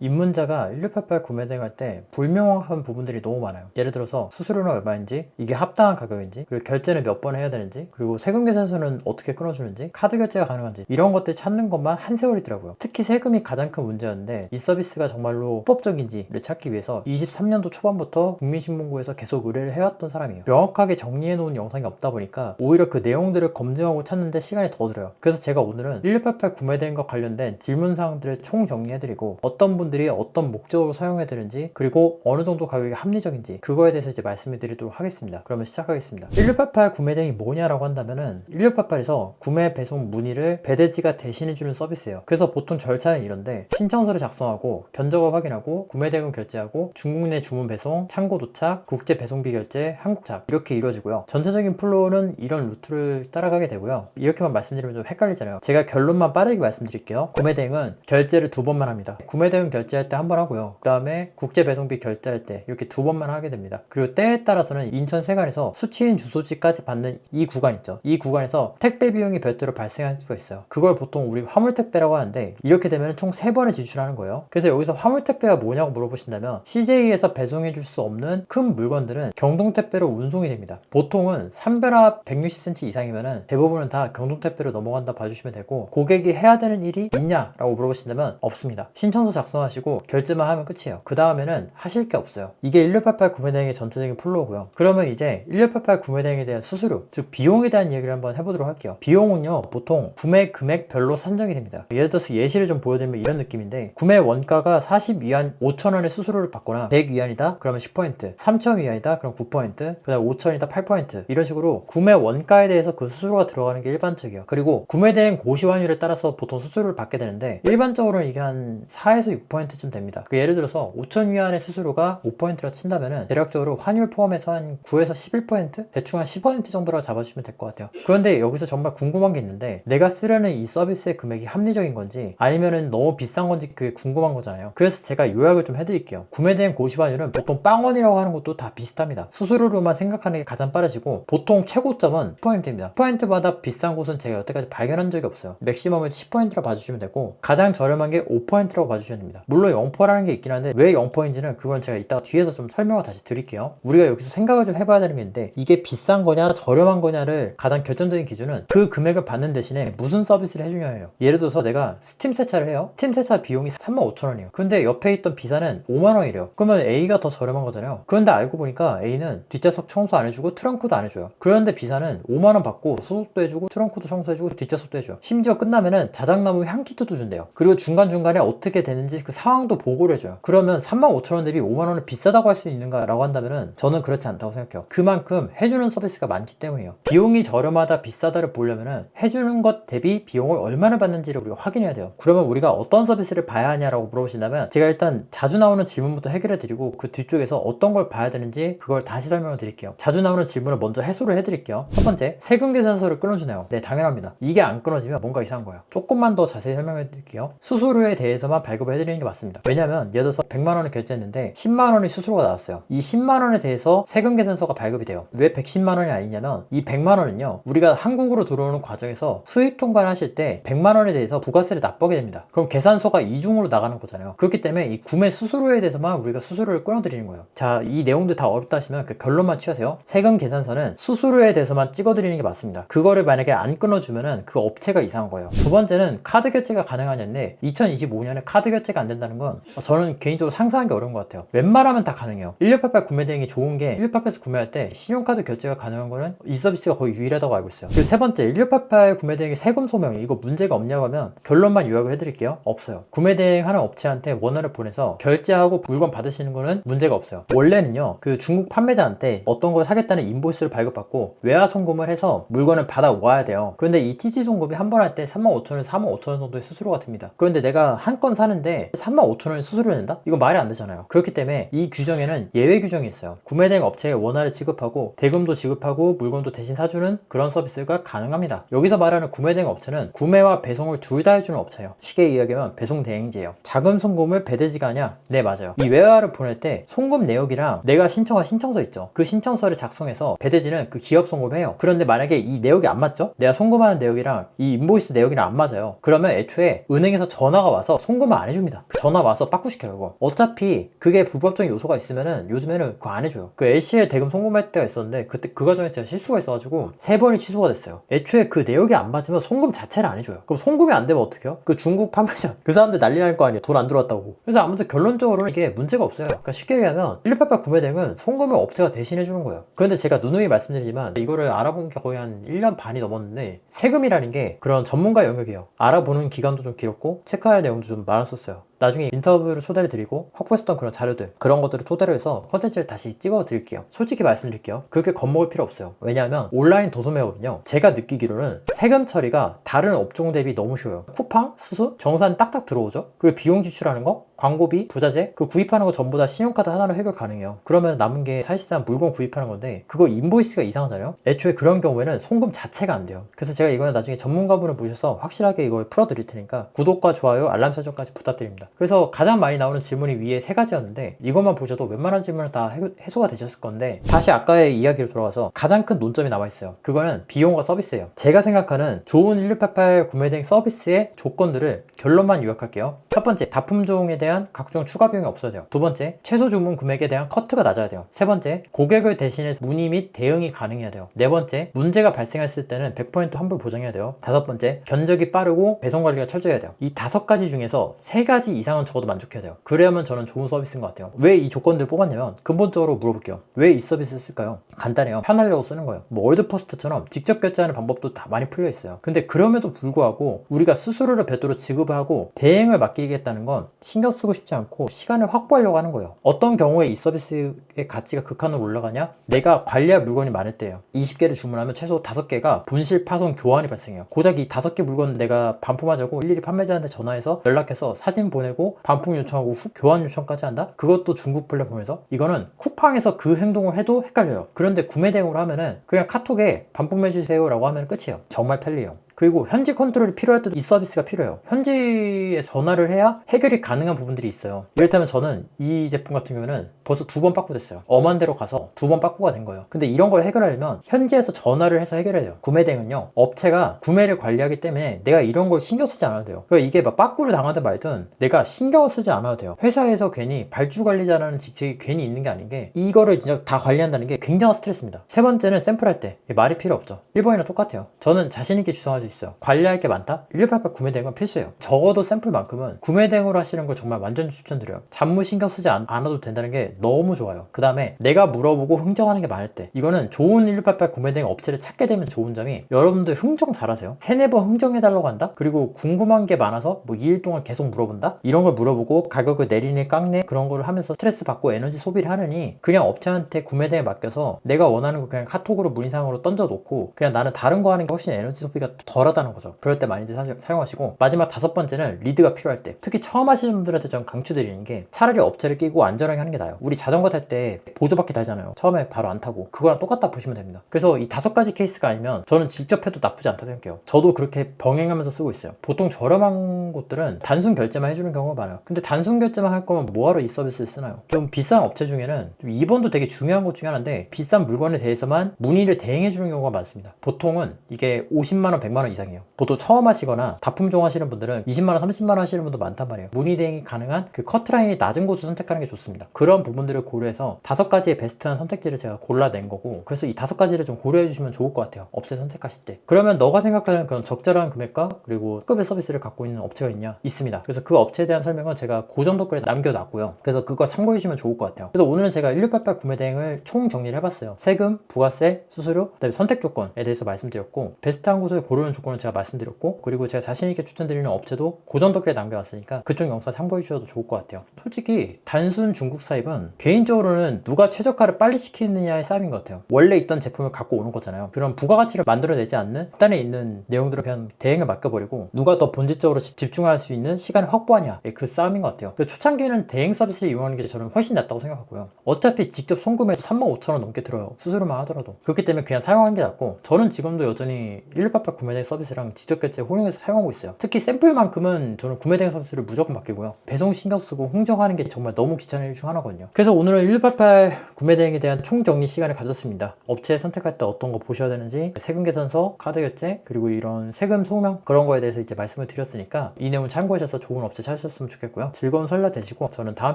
입문자가 1688 구매 대행 할 때 불명확한 부분들이 너무 많아요. 예를 들어서 수수료는 얼마인지, 이게 합당한 가격인지, 그리고 결제는 몇 번 해야 되는지, 그리고 세금 계산서는 어떻게 끊어주는지, 카드 결제가 가능한지 이런 것들 찾는 것만 한 세월이더라고요. 특히 세금이 가장 큰 문제였는데 이 서비스가 정말로 합법적인지를 찾기 위해서 23년도 초반부터 국민신문고에서 계속 의뢰를 해왔던 사람이에요. 명확하게 정리해 놓은 영상이 없다 보니까 오히려 그 내용들을 검증하고 찾는데 시간이 더 들어요. 그래서 제가 오늘은 1688 구매 대행과 관련된 질문 사항들을 총 정리해드리고 어떤 분 들이 어떤 목적으로 사용해야 되는지 그리고 어느 정도 가격이 합리적인지 그거에 대해서 이제 말씀을 드리도록 하겠습니다. 그러면 시작하겠습니다. 1688 구매 대행이 뭐냐라고 한다면은 1688에서 구매 배송 문의를 배대지가 대신해주는 서비스예요. 그래서 보통 절차는 이런데 신청서를 작성하고 견적을 확인하고 구매 대금 결제하고 중국 내 주문 배송, 창고 도착, 국제 배송비 결제, 한국 착 이렇게 이루어지고요. 전체적인 플로우는 이런 루트를 따라가게 되고요. 이렇게만 말씀드리면 좀 헷갈리잖아요. 제가 결론만 빠르게 말씀드릴게요. 구매 대행은 결제를 두 번만 합니다. 구매 대행 결제할 때 한 번 하고요. 그 다음에 국제 배송비 결제할 때 이렇게 두 번만 하게 됩니다. 그리고 때에 따라서는 인천 세관에서 수취인 주소지까지 받는 이 구간 있죠. 이 구간에서 택배 비용이 별도로 발생할 수가 있어요. 그걸 보통 우리 화물 택배라고 하는데 이렇게 되면 총 세 번을 지출하는 거예요. 그래서 여기서 화물 택배가 뭐냐고 물어보신다면 CJ에서 배송해 줄 수 없는 큰 물건들은 경동 택배로 운송이 됩니다. 보통은 산별화 160cm 이상이면은 대부분은 다 경동 택배로 넘어간다 봐주시면 되고 고객이 해야 되는 일이 있냐라고 물어보신다면 없습니다. 신청서 작성하 시고 결제만 하면 끝이에요. 그 다음에는 하실 게 없어요. 이게 1688 구매 대행의 전체적인 플로우고요. 그러면 이제 1688 구매 대행에 대한 수수료, 즉 비용에 대한 얘기를 한번 해보도록 할게요. 비용은요 보통 구매 금액별로 산정이 됩니다. 예를 들어서 예시를 좀 보여드리면 이런 느낌인데 구매 원가가 40위안 5천원의 수수료를 받거나 100위안이다 그러면 10% 3,000위안이다 그럼 9% 그다음 5천이다 8% 이런 식으로 구매 원가에 대해서 그 수수료가 들어가는 게 일반적이에요. 그리고 구매 대행 고시 환율에 따라서 보통 수수료를 받게 되는데 일반적으로는 이게 한 4에서 6%쯤 됩니다. 그 예를 들어서 5,000위안의 수수료가 5%라 친다면은 대략적으로 환율 포함해서 한 9에서 11% 대충 한 10% 정도라고 잡아주시면 될 것 같아요. 그런데 여기서 정말 궁금한 게 있는데 내가 쓰려는 이 서비스의 금액이 합리적인 건지 아니면은 너무 비싼 건지 그게 궁금한 거잖아요. 그래서 제가 요약을 좀 해드릴게요. 구매 대행 고시 환율은 보통 빵원이라고 하는 것도 다 비슷합니다. 수수료로만 생각하는 게 가장 빠르시고 보통 최고점은 10%입니다. 10%마다 비싼 곳은 제가 여태까지 발견한 적이 없어요. 맥시멈을 10%라 봐주시면 되고 가장 저렴한 게 5%라고 봐주시면 됩니다. 물론 0%라는 게 있긴 한데 왜 0%인지는 그건 제가 이따가 뒤에서 좀 설명을 다시 드릴게요. 우리가 여기서 생각을 좀 해봐야 되는 게 있는데 이게 비싼 거냐 저렴한 거냐를 가장 결정적인 기준은 그 금액을 받는 대신에 무슨 서비스를 해주냐예요. 예를 들어서 내가 스팀 세차를 해요. 스팀 세차 비용이 35,000원이에요. 근데 옆에 있던 B사는 5만원이래요. 그러면 A가 더 저렴한 거잖아요. 그런데 알고 보니까 A는 뒷좌석 청소 안 해주고 트렁크도 안 해줘요. 그런데 B사는 5만원 받고 소독도 해주고 트렁크도 청소해주고 뒷좌석도 해줘요. 심지어 끝나면은 자작나무 향키트도 준대요. 그리고 중간중간에 어떻게 되는지 그 상황도 보고를 해줘요. 그러면 35,000원 대비 5만원은 비싸다고 할 수 있는가 라고 한다면은 저는 그렇지 않다고 생각해요. 그만큼 해주는 서비스가 많기 때문이에요. 비용이 저렴하다 비싸다를 보려면은 해주는 것 대비 비용을 얼마나 받는지를 우리가 확인해야 돼요. 그러면 우리가 어떤 서비스를 봐야 하냐라고 물어보신다면 제가 일단 자주 나오는 질문부터 해결해 드리고 그 뒤쪽에서 어떤 걸 봐야 되는지 그걸 다시 설명을 드릴게요. 자주 나오는 질문을 먼저 해소를 해드릴게요. 첫 번째, 세금 계산서를 끊어주나요? 네, 당연합니다. 이게 안 끊어지면 뭔가 이상한 거예요. 조금만 더 자세히 설명해 드릴게요. 수수료에 대해서만 발급을 해드리는 게 맞습니다. 왜냐면 예를 들어서 100만 원을 결제했는데 10만 원의 수수료가 나왔어요. 이 10만 원에 대해서 세금 계산서가 발급이 돼요. 왜 110만 원이 아니냐면 이 100만 원은요. 우리가 한국으로 들어오는 과정에서 수입 통관을 하실 때 100만 원에 대해서 부가세를 납부하게 됩니다. 그럼 계산서가 이중으로 나가는 거잖아요. 그렇기 때문에 이 구매 수수료에 대해서만 우리가 수수료를 끊어드리는 거예요. 자, 이 내용들 다 어렵다 하시면 그 결론만 취하세요. 세금 계산서는 수수료에 대해서만 찍어드리는 게 맞습니다. 그거를 만약에 안 끊어주면은 그 업체가 이상한 거예요. 두 번째는 카드 결제가 가능하냐인데 2025년에 카드 결제가 안 된다 는 건 저는 개인적으로 상상하기 어려운 것 같아요. 웬만하면 다 가능해요. 1688 구매 대행이 좋은 게 1688에서 구매할 때 신용카드 결제가 가능한 거는 이 서비스가 거의 유일하다고 알고 있어요. 그리고 세 번째 1688 구매 대행의 세금 소명 이거 문제가 없냐고 하면 결론만 요약을 해드릴게요. 없어요. 구매 대행 하는 업체한테 원화를 보내서 결제하고 물건 받으시는 거는 문제가 없어요. 원래는요 그 중국 판매자한테 어떤 걸 사겠다는 인보이스를 발급받고 외화 송금을 해서 물건을 받아 와야 돼요. 그런데 이 TT 송금이 한 번 할 때 35,000원, 45,000원 정도의 수수료가 듭니다. 그런데 내가 한 건 사는데 35,000원의 수수료 낸다? 이거 말이 안 되잖아요. 그렇기 때문에 이 규정에는 예외 규정이 있어요. 구매 대행 업체에 원화를 지급하고 대금도 지급하고 물건도 대신 사주는 그런 서비스가 가능합니다. 여기서 말하는 구매 대행 업체는 구매와 배송을 둘 다 해주는 업체예요. 쉽게 이야기하면 배송 대행지예요. 자금 송금을 배대지가 하냐? 네 맞아요. 이 외화를 보낼 때 송금 내역이랑 내가 신청한 신청서 있죠. 그 신청서를 작성해서 배대지는 그 기업 송금해요. 그런데 만약에 이 내역이 안 맞죠? 내가 송금하는 내역이랑 이 인보이스 내역이랑 안 맞아요. 그러면 애초에 은행에서 전화가 와서 송금을 안 해줍니다. 그 전화 와서 빠꾸 시켜요 그거. 어차피 그게 불법적인 요소가 있으면은 요즘에는 그거 안 해줘요. 그 LC에 대금 송금할 때가 있었는데 그때 그 과정에 제가 실수가 있어가지고 세 번이 취소가 됐어요. 애초에 그 내역이 안 맞으면 송금 자체를 안 해줘요. 그럼 송금이 안 되면 어떡해요? 그 중국 판매자 그 사람들 난리 날 거 아니에요. 돈 안 들어왔다고. 그래서 아무튼 결론적으로는 이게 문제가 없어요. 그러니까 쉽게 얘기하면 1688 구매대행은 송금을 업체가 대신 해 주는 거예요. 그런데 제가 누누이 말씀드리지만 이거를 알아본 게 거의 한 1년 반이 넘었는데 세금이라는 게 그런 전문가 영역이에요. 알아보는 기간도 좀 길었고 체크할 내용도 좀 많았었어요 나중에 인터뷰를 초대를 드리고 확보했었던 그런 자료들 그런 것들을 토대로 해서 컨텐츠를 다시 찍어 드릴게요. 솔직히 말씀드릴게요. 그렇게 겁먹을 필요 없어요. 왜냐하면 온라인 도소매업은요. 제가 느끼기로는 세금 처리가 다른 업종 대비 너무 쉬워요. 쿠팡, 수수, 정산 딱딱 들어오죠? 그리고 비용 지출하는 거 광고비, 부자재 그 구입하는 거 전부 다 신용카드 하나로 해결 가능해요. 그러면 남은 게 사실상 물건 구입하는 건데 그거 인보이스가 이상하잖아요. 애초에 그런 경우에는 송금 자체가 안 돼요. 그래서 제가 이거는 나중에 전문가분을 모셔서 확실하게 이걸 풀어 드릴 테니까 구독과 좋아요 알람 설정까지 부탁드립니다. 그래서 가장 많이 나오는 질문이 위에 세 가지였는데 이것만 보셔도 웬만한 질문은 다 해- 해소가 되셨을 건데 다시 아까의 이야기로 돌아와서 가장 큰 논점이 남아 있어요. 그거는 비용과 서비스예요. 제가 생각하는 좋은 1688 구매된 서비스의 조건들을 결론만 요약할게요. 첫 번째 납품종에 대한 각종 추가 비용이 없어야 돼요. 두 번째 최소 주문 금액에 대한 커트가 낮아야 돼요. 세 번째 고객을 대신해 문의 및 대응이 가능해야 돼요. 네 번째 문제가 발생했을 때는 100% 환불 보장해야 돼요. 다섯 번째 견적이 빠르고 배송 관리가 철저해야 돼요. 이 다섯 가지 중에서 세 가지 이상은 적어도 만족해야 돼요. 그래야만 저는 좋은 서비스인 것 같아요. 왜 이 조건들을 뽑았냐면 근본적으로 물어볼게요. 왜 이 서비스를 쓸까요? 간단해요. 편하려고 쓰는 거예요. 뭐 월드퍼스트처럼 직접 결제하는 방법도 다 많이 풀려 있어요. 근데 그럼에도 불구하고 우리가 수수료를 별도로 지급하고 대행을 맡기겠다는 건 신경 쓰고 싶지 않고 시간을 확보하려고 하는 거예요. 어떤 경우에 이 서비스의 가치가 극한으로 올라가냐? 내가 관리할 물건이 많을 때예요 20개를 주문하면 최소 5개가 분실 파손 교환이 발생해요. 고작 이 5개 물건 내가 반품하자고 일일이 판매자한테 전화해서 연락해서 사진 보내고 반품 요청하고 후 교환 요청까지 한다? 그것도 중국 플랫폼에서? 이거는 쿠팡에서 그 행동을 해도 헷갈려요. 그런데 구매 대행으로 하면은 그냥 카톡에 반품해주세요 라고 하면 끝이에요. 정말 편리해요 그리고 현지 컨트롤이 필요할 때도 이 서비스가 필요해요. 현지에 전화를 해야 해결이 가능한 부분들이 있어요. 이를테면 저는 이 제품 같은 경우는 벌써 두 번 빠꾸됐어요. 엄한 데로 가서 두 번 빠꾸가 된 거예요. 근데 이런 걸 해결하려면 현지에서 전화를 해서 해결해야 돼요. 구매 대행은요. 업체가 구매를 관리하기 때문에 내가 이런 걸 신경 쓰지 않아도 돼요. 그러니까 이게 막 빠꾸를 당하든 말든 내가 신경을 쓰지 않아도 돼요. 회사에서 괜히 발주 관리자라는 직책이 괜히 있는 게 아닌 게 이거를 진짜 다 관리한다는 게 굉장한 스트레스입니다. 세 번째는 샘플할 때 말이 필요 없죠. 일본이랑 똑같아요. 저는 자신 있게 주장할 수 있어요. 관리할 게 많다? 1688 구매 대행은 필수예요. 적어도 샘플만큼은 구매 대행으로 하시는 걸 정말 완전 추천드려요. 잡무 신경 쓰지 않, 않아도 된다는 게 너무 좋아요. 그 다음에 내가 물어보고 흥정하는 게 많을 때 이거는 좋은 1688 구매 대행 업체를 찾게 되면 좋은 점이 여러분들 흥정 잘하세요. 세네 번 흥정해달라고 한다? 그리고 궁금한 게 많아서 뭐 2일 동안 계속 물어본다? 이런 걸 물어보고 가격을 내리네 깎네 그런 걸 하면서 스트레스 받고 에너지 소비를 하느니 그냥 업체한테 구매 대행 맡겨서 내가 원하는 거 그냥 카톡으로 문의사항으로 던져놓고 그냥 나는 다른 거 하는 게 훨씬 에너지 소비가 덜하다는 거죠. 그럴 때 많이들 사, 사용하시고 마지막 다섯 번째는 리드가 필요할 때 특히 처음 하시는 분들한테 전 강추드리는 게 차라리 업체를 끼고 안전하게 하는 게 나아요. 우리 자전거 탈 때 보조바퀴 달잖아요. 처음에 바로 안 타고 그거랑 똑같다 보시면 됩니다. 그래서 이 다섯 가지 케이스가 아니면 저는 직접 해도 나쁘지 않다 생각해요. 저도 그렇게 병행하면서 쓰고 있어요. 보통 저렴한 곳들은 단순 결제만 해주는 경우가 많아요. 근데 단순 결제만 할 거면 뭐하러 이 서비스를 쓰나요? 좀 비싼 업체 중에는 좀 2번도 되게 중요한 것 중에 하나인데 비싼 물건에 대해서만 문의를 대행해 주는 경우가 많습니다. 보통은 이게 50만 원, 100만 원 이상이에요. 보통 처음 하시거나 납품종 하시는 분들은 20만원, 30만원 하시는 분도 많단 말이에요. 문의 대행이 가능한 그 커트라인이 낮은 곳을 선택하는 게 좋습니다. 그런 부분들을 고려해서 다섯 가지의 베스트한 선택지를 제가 골라낸 거고 그래서 이 다섯 가지를 좀 고려해 주시면 좋을 것 같아요. 업체 선택하실 때. 그러면 너가 생각하는 그런 적절한 금액과 그리고 급의 서비스를 갖고 있는 업체가 있냐? 있습니다. 그래서 그 업체에 대한 설명은 제가 고정 댓글에 남겨놨고요. 그래서 그거 참고해 주시면 좋을 것 같아요. 그래서 오늘은 제가 1688 구매 대행을 총 정리를 해봤어요. 세금, 부가세, 수수료, 그다음에 선택 조건에 대해서 말씀드렸고 베스트한 곳을 고르는 조건을 제가 말씀드렸고 그리고 제가 자신 있게 추천드리는 업체도 고정 댓글에 남겨놨으니까 그쪽 영상 참고해 주셔도 좋을 것 같아요. 솔직히 단순 중국 사입은 개인적으로는 누가 최저가를 빨리 시키느냐의 싸움인 것 같아요. 원래 있던 제품을 갖고 오는 거잖아요. 그런 부가가치를 만들어내지 않는 일단에 있는 내용들을 그냥 대행을 맡겨버리고 누가 더 본질적으로 집- 집중할 수 있는 시간을 확보하냐 예, 그 싸움인 것 같아요. 그 초창기에는 대행 서비스를 이용하는 게 저는 훨씬 낫다고 생각하고요. 어차피 직접 송금해도 35,000원 넘게 들어요. 수수료만 하더라도. 그렇기 때문에 그냥 사용하는 게 낫고 저는 지금도 여전히 1688 구매대 서 비스랑 지적 결제 혼용해서 사용하고 있어요. 특히 샘플만큼은 저는 구매 대행 서비스를 무조건 맡기고요. 배송 신경 쓰고 홍정하는 게 정말 너무 귀찮은 일 중 하나거든요. 그래서 오늘은 1688 구매 대행에 대한 총정리 시간을 가졌습니다. 업체 선택할 때 어떤 거 보셔야 되는지 세금 계산서, 카드 결제, 그리고 이런 세금 소명 그런 거에 대해서 이제 말씀을 드렸으니까 이 내용 참고하셔서 좋은 업체 찾으셨으면 좋겠고요. 즐거운 설날 되시고 저는 다음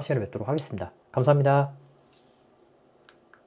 시간에 뵙도록 하겠습니다. 감사합니다.